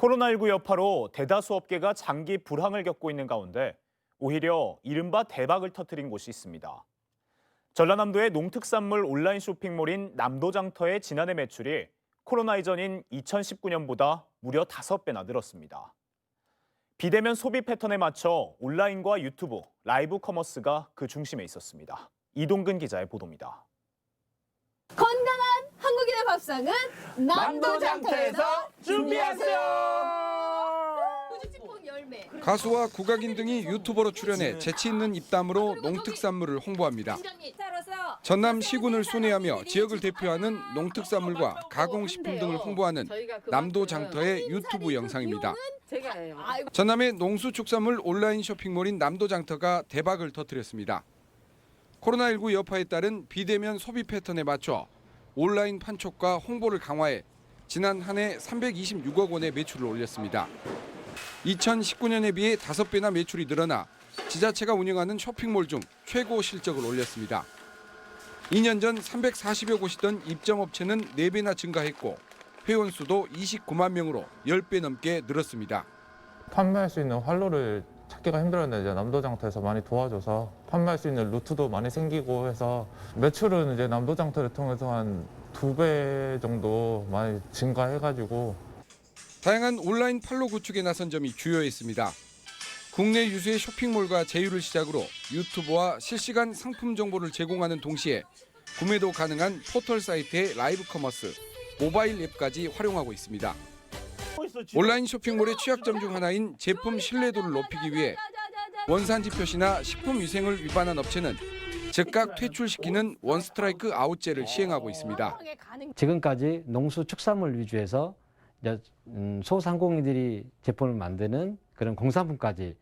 코로나19 여파로 대다수 업계가 장기 불황을 겪고 있는 가운데 오히려 이른바 대박을 터뜨린 곳이 있습니다. 전라남도의 농특산물 온라인 쇼핑몰인 남도장터의 지난해 매출이 코로나 이전인 2019년보다 무려 5배나 늘었습니다. 비대면 소비 패턴에 맞춰 온라인과 유튜브, 라이브 커머스가 그 중심에 있었습니다. 이동근 기자의 보도입니다. 건강한 한국인의 밥상은 남도장터에서 열매 가수와 국악인 등이 유튜버로 출연해 재치 있는 입담으로 농특산물을 홍보합니다. 전남 시군을 순회하며 지역을 대표하는 농특산물과 가공식품 등을 홍보하는 남도 장터의 유튜브 영상입니다. 제가 해요. 아이고 전남의 농수축산물 온라인 쇼핑몰인 남도 장터가 대박을 터뜨렸습니다. 코로나19 여파에 따른 비대면 소비 패턴에 맞춰 온라인 판촉과 홍보를 강화해 지난 한 해 326억 원의 매출을 올렸습니다. 2019년에 비해 5배나 매출이 늘어나 지자체가 운영하는 쇼핑몰 중 최고 실적을 올렸습니다. 2년 전 340여 곳이던 입점업체는 4배나 증가했고 회원 수도 29만 명으로 10배 넘게 늘었습니다. 판매할 수 있는 활로를 찾기가 힘들었는데 남도장터에서 많이 도와줘서 판매할 수 있는 루트도 많이 생기고 해서 매출은 이제 남도장터를 통해서 한 두 배 정도 많이 증가해가지고 다양한 온라인 판로 구축에 나선 점이 주요했습니다. 국내 유수의 쇼핑몰과 제휴를 시작으로 유튜브와 실시간 상품 정보를 제공하는 동시에 구매도 가능한 포털 사이트의 라이브 커머스, 모바일 앱까지 활용하고 있습니다. 온라인 쇼핑몰의 취약점 중 하나인 제품 신뢰도를 높이기 위해 원산지 표시나 식품 위생을 위반한 업체는 즉각 퇴출시키는 원스트라이크 아웃제를 시행하고 있습니다. 지금까지 농수축산물 위주에서 음, 소상공인들이 제품을 만드는 그런 공산품까지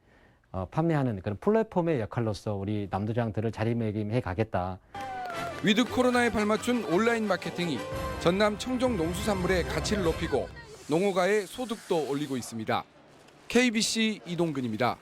어, 판매하는 그런 플랫폼의 역할로서 우리 남도장터를 자리매김해 가겠다. 위드 코로나에 발맞춘 온라인 마케팅이 전남 청정 농수산물의 가치를 높이고 농어가의 소득도 올리고 있습니다. KBC 이동근입니다.